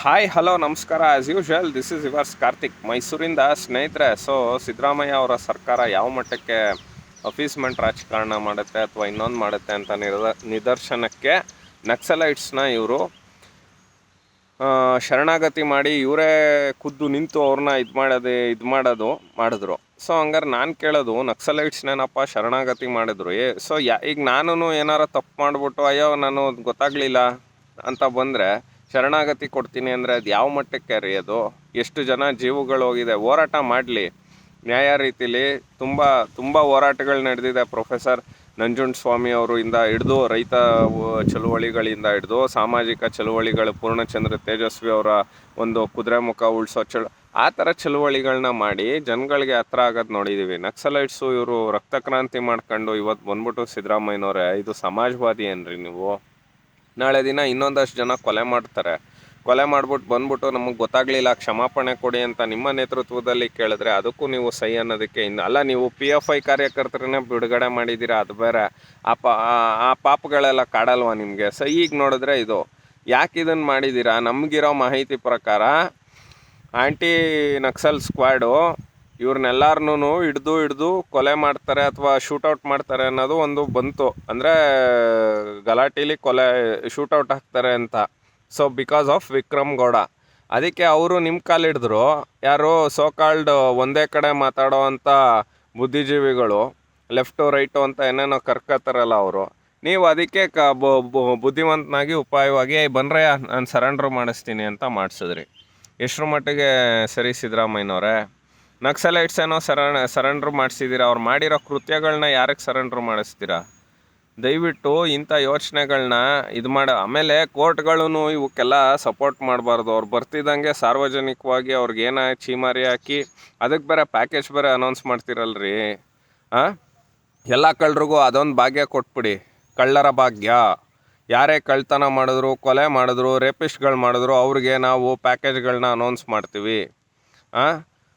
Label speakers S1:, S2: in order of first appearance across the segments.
S1: Hi hello ನಮಸ್ಕಾರ. As usual this is yours Karthik ಮೈಸೂರಿಂದ ಸ್ನೇಹಿತರೆ ಸೊ ಸಿದ್ದರಾಮಯ್ಯ ಅವರ ಸರ್ಕಾರ ಯಾವ ಮಟ್ಟಕ್ಕೆ ಅಫೀಸ್ಮೆಂಟ್ ರಾಜಕಾರಣ ಮಾಡುತ್ತೆ ಅಥವಾ ಇನ್ನೊಂದು ಮಾಡುತ್ತೆ ಅಂತ ನಿರ ನಿದರ್ಶನಕ್ಕೆ ನಕ್ಸಲೈಟ್ಸ್ನ ಇವರು ಶರಣಾಗತಿ ಮಾಡಿ ಇವರೇ ಖುದ್ದು ನಿಂತು ಅವ್ರನ್ನ ಇದು ಮಾಡೋದು ಇದು ಮಾಡೋದು, ಮಾಡಿದ್ರು. ಸೊ ಹಂಗಾರೆ ನಾನು ಕೇಳೋದು, ನಕ್ಸಲೈಟ್ಸ್ನೇನಪ್ಪ ಶರಣಾಗತಿ ಮಾಡಿದ್ರು? ಏ ಸೊ ಯಾ, ಈಗ ನಾನು ಏನಾರು ತಪ್ಪು ಮಾಡಿಬಿಟ್ಟು, ಅಯ್ಯೋ, ನಾನು ಗೊತ್ತಾಗಲಿಲ್ಲ ಅಂತ ಬಂದರೆ ಶರಣಾಗತಿ ಕೊಡ್ತೀನಿ ಅಂದರೆ ಅದು ಯಾವ ಮಟ್ಟಕ್ಕೆ ರೀ ಅದು? ಎಷ್ಟು ಜನ ಜೀವಗಳು ಹೋಗಿದೆ? ಹೋರಾಟ ಮಾಡಲಿ. ನ್ಯಾಯ ರೀತಿಲಿ ತುಂಬ ತುಂಬ ಹೋರಾಟಗಳು ನಡೆದಿದೆ ಪ್ರೊಫೆಸರ್ ನಂಜುಂಡಸ್ವಾಮಿ ಸ್ವಾಮಿ ಅವರಿಂದ ಹಿಡಿದು ರೈತ ಚಳುವಳಿಗಳಿಂದ ಹಿಡಿದು ಸಾಮಾಜಿಕ ಚಳುವಳಿಗಳು, ಪೂರ್ಣಚಂದ್ರ ತೇಜಸ್ವಿ ಅವರ ಒಂದು ಕುದುರೆಮುಖ ಉಳಿಸೋ ಚಳ, ಆ ಥರ ಚಳುವಳಿಗಳನ್ನ ಮಾಡಿ ಜನಗಳಿಗೆ ಹತ್ರ ಆಗೋದು ನೋಡಿದ್ದೀವಿ ನಕ್ಸಲೈಟ್ಸು ಇವರು ರಕ್ತಕ್ರಾಂತಿ ಮಾಡ್ಕೊಂಡು ಇವತ್ತು ಬಂದ್ಬಿಟ್ಟು ಸಿದ್ದರಾಮಯ್ಯನವರೇ, ಇದು ಸಮಾಜವಾದಿ ಏನ್ರಿ ನೀವು? ನಾಳೆ ದಿನ ಇನ್ನೊಂದಷ್ಟು ಜನ ಕೊಲೆ ಮಾಡ್ತಾರೆ. ಕೊಲೆ ಮಾಡ್ಬಿಟ್ಟು ಬಂದ್ಬಿಟ್ಟು ನಮಗೆ ಗೊತ್ತಾಗಲಿಲ್ಲ, ಕ್ಷಮಾಪಣೆ ಕೊಡಿ ಅಂತ ನಿಮ್ಮ ನೇತೃತ್ವದಲ್ಲಿ ಕೇಳಿದ್ರೆ ಅದಕ್ಕೂ ನೀವು ಸೈ ಅನ್ನೋದಕ್ಕೆ ಇನ್ನು, ಅಲ್ಲ ನೀವು ಪಿ ಎಫ್ ಐ ಕಾರ್ಯಕರ್ತರನ್ನೇ ಬಿಡುಗಡೆ ಮಾಡಿದ್ದೀರಾ, ಅದು ಬೇರೆ. ಆ ಪಾ, ಆ- ಪಾಪಗಳೆಲ್ಲ ಕಾಡಲ್ವಾ ನಿಮಗೆ? ಸೈ ಈಗ ನೋಡಿದ್ರೆ ಇದು, ಯಾಕೆ ಇದನ್ನು ಮಾಡಿದ್ದೀರಾ? ನಮಗಿರೋ ಮಾಹಿತಿ ಪ್ರಕಾರ, ಆಂಟಿ ನಕ್ಸಲ್ ಸ್ಕ್ವಾಡು ಇವ್ರನ್ನೆಲ್ಲಾರನ್ನೂ ಹಿಡ್ದು ಹಿಡ್ದು ಕೊಲೆ ಮಾಡ್ತಾರೆ ಅಥವಾ ಶೂಟೌಟ್ ಮಾಡ್ತಾರೆ ಅನ್ನೋದು ಒಂದು ಬಂತು. ಅಂದರೆ, ಗಲಾಟೆಲಿ ಕೊಲೆ ಶೂಟೌಟ್ ಹಾಕ್ತಾರೆ ಅಂತ. So because of Vikram Gowda. ಅದಕ್ಕೆ ಅವರು ನಿಮ್ಮ ಕಾಲು ಹಿಡಿದ್ರು. ಯಾರು ಸೋಕಾಲ್ಡ್ ಒಂದೇ ಕಡೆ ಮಾತಾಡೋ ಅಂಥ ಬುದ್ಧಿಜೀವಿಗಳು ಲೆಫ್ಟು ರೈಟು ಅಂತ ಏನೇನೋ ಕರ್ಕತ್ತಾರಲ್ಲ ಅವರು. ನೀವು ಅದಕ್ಕೆ ಕ ಬುದ್ಧಿವಂತನಾಗಿ ಉಪಾಯವಾಗಿ ಬಂದರೆ ನಾನು ಸರೆಂಡ್ರ್ ಮಾಡಿಸ್ತೀನಿ ಅಂತ ಮಾಡಿಸಿದ್ರಿ. ಎಷ್ಟರ ಮಟ್ಟಿಗೆ ಸರಿ ಸಿದ್ದರಾಮಯ್ಯನವ್ರೆ? ನಕ್ಸಲೈಟ್ಸ್ ಏನೋ ಸರಣ ಸರೆಂಡ್ರ್ ಮಾಡಿಸಿದ್ದೀರಾ ಅವ್ರು ಮಾಡಿರೋ ಕೃತ್ಯಗಳನ್ನ ಯಾರಿಗೆ ಸರೆಂಡ್ರ್ ಮಾಡಿಸ್ತೀರಾ? ದಯವಿಟ್ಟು ಇಂಥ ಯೋಚನೆಗಳನ್ನ ಇದು ಮಾಡ, ಆಮೇಲೆ ಕೋರ್ಟ್ಗಳೂ ಇವಕ್ಕೆಲ್ಲ ಸಪೋರ್ಟ್ ಮಾಡಬಾರ್ದು. ಅವ್ರು ಬರ್ತಿದ್ದಂಗೆ ಸಾರ್ವಜನಿಕವಾಗಿ ಅವ್ರಿಗೆ ಏನ ಚೀಮಾರಿ ಹಾಕಿ ಅದಕ್ಕೆ ಬೇರೆ ಪ್ಯಾಕೇಜ್ ಬೇರೆ ಅನೌನ್ಸ್ ಮಾಡ್ತಿರಲ್ರಿ ಹಾಂ ಎಲ್ಲ ಕಳ್ಳರಿಗೂ ಅದೊಂದು ಭಾಗ್ಯ ಕೊಟ್ಬಿಡಿ. ಕಳ್ಳರ ಭಾಗ್ಯ. ಯಾರೇ ಕಳ್ತನ ಮಾಡಿದ್ರು, ಕೊಲೆ ಮಾಡಿದ್ರು, ರೇಪಿಸ್ಟ್ಗಳು ಮಾಡಿದ್ರು, ಅವ್ರಿಗೆ ನಾವು ಪ್ಯಾಕೇಜ್ಗಳನ್ನ ಅನೌನ್ಸ್ ಮಾಡ್ತೀವಿ, ಆ?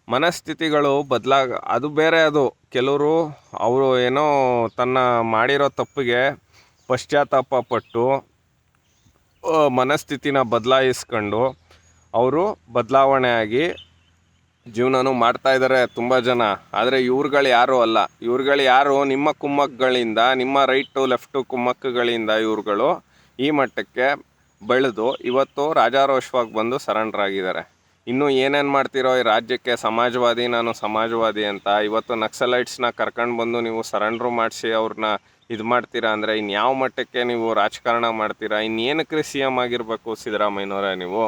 S1: ಮನಸ್ಥಿತಿಗಳು ಬದಲಾಗ, ಅದು ಬೇರೆ ಅದು. ಕೆಲವರು ಅವರು ಏನೋ ತನ್ನ ಮಾಡಿರೋ ತಪ್ಪಿಗೆ ಪಶ್ಚಾತ್ತಾಪ ಪಟ್ಟು ಮನಸ್ಥಿತಿನ ಬದಲಾಯಿಸ್ಕೊಂಡು ಅವರು ಬದಲಾವಣೆಯಾಗಿ ಜೀವನನೂ ಮಾಡ್ತಾ ಇದ್ದಾರೆ ತುಂಬ ಜನ. ಆದರೆ ಇವ್ರುಗಳು ಯಾರೂ ಅಲ್ಲ. ಇವ್ರುಗಳು ಯಾರು ನಿಮ್ಮ ಕುಮ್ಮಕ್ಕಗಳಿಂದ ನಿಮ್ಮ ರೈಟು ಲೆಫ್ಟು ಕುಮ್ಮಕ್ಕಗಳಿಂದ ಇವ್ರುಗಳು ಈ ಮಟ್ಟಕ್ಕೆ ಬೆಳೆದು ಇವತ್ತು ರಾಜಾರೋಷವಾಗಿ ಬಂದು ಸರೆಂಡರ್ ಇನ್ನು ಏನೇನು ಮಾಡ್ತಿರೋ ಈ ರಾಜ್ಯಕ್ಕೆ ಸಮಾಜವಾದಿ, ನಾನು ಸಮಾಜವಾದಿ ಅಂತ ಇವತ್ತು ನಕ್ಸಲೈಟ್ಸ್ನ ಕರ್ಕೊಂಡು ಬಂದು ನೀವು ಸರೆಂಡ್ರು ಮಾಡಿಸಿ ಅವ್ರನ್ನ ಇದು ಮಾಡ್ತೀರಾ ಅಂದರೆ ಇನ್ಯಾವ ಮಟ್ಟಕ್ಕೆ ನೀವು ರಾಜಕಾರಣ ಮಾಡ್ತೀರಾ? ಇನ್ನೇನಕ್ಕೆ ಸಿ ಎಂ ಆಗಿರಬೇಕು ಸಿದ್ದರಾಮಯ್ಯನವರೇ ನೀವು?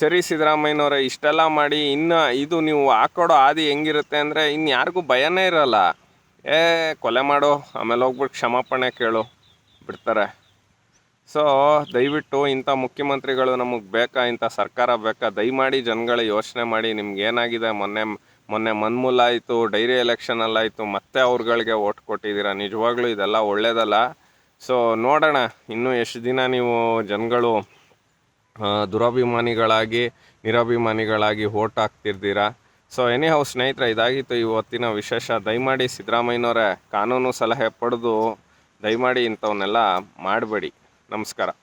S1: ಸರಿ ಸಿದ್ದರಾಮಯ್ಯನವರೇ, ಇಷ್ಟೆಲ್ಲ ಮಾಡಿ ಇನ್ನು ಇದು ನೀವು ಹಾಕೊಡೋ ಹಾದಿ ಹೆಂಗಿರುತ್ತೆ ಅಂದರೆ ಇನ್ನು ಯಾರಿಗೂ ಭಯನೇ ಇರಲ್ಲ. ಏ, ಕೊಲೆ ಮಾಡು, ಆಮೇಲೆ ಹೋಗ್ಬಿಟ್ಟು ಕ್ಷಮಾಪಣೆ ಕೇಳು, ಬಿಡ್ತಾರೆ. ಸೊ, ದಯವಿಟ್ಟು ಇಂಥ ಮುಖ್ಯಮಂತ್ರಿಗಳು ನಮಗೆ ಬೇಕಾ, ಇಂಥ ಸರ್ಕಾರ ಬೇಕಾ, ದಯಮಾಡಿ ಜನಗಳ ಯೋಚನೆ ಮಾಡಿ, ನಿಮ್ಗೆ ಏನಾಗಿದೆ, ಮೊನ್ನೆ ಮೊನ್ನೆ ಮನ್ಮೂಲ ಆಯಿತು ಡೈರಿ ಎಲೆಕ್ಷನಲ್ಲಾಯಿತು, ಮತ್ತೆ ಅವ್ರುಗಳಿಗೆ ಓಟ್ ಕೊಟ್ಟಿದ್ದೀರಾ, ನಿಜವಾಗ್ಲೂ ಇದೆಲ್ಲ ಒಳ್ಳೇದಲ್ಲ. ಸೊ, ನೋಡೋಣ, ಇನ್ನೂ ಎಷ್ಟು ದಿನ ನೀವು ಜನಗಳು ದುರಾಭಿಮಾನಿಗಳಾಗಿ, ನಿರಾಭಿಮಾನಿಗಳಾಗಿ ಓಟ್ ಹಾಕ್ತಿರ್ತೀರಾ ಸೊ ಎನಿ ಹೌ ಸ್ನೇಹಿತರೆ, ಇದಾಗಿತ್ತು ಇವತ್ತಿನ ವಿಶೇಷ. ದಯಮಾಡಿ ಸಿದ್ದರಾಮಯ್ಯನವರೇ, ಕಾನೂನು ಸಲಹೆ ಪಡೆದು ದಯಮಾಡಿ ಇಂಥವನ್ನೆಲ್ಲ ಮಾಡಬೇಡಿ. ನಮಸ್ಕಾರ.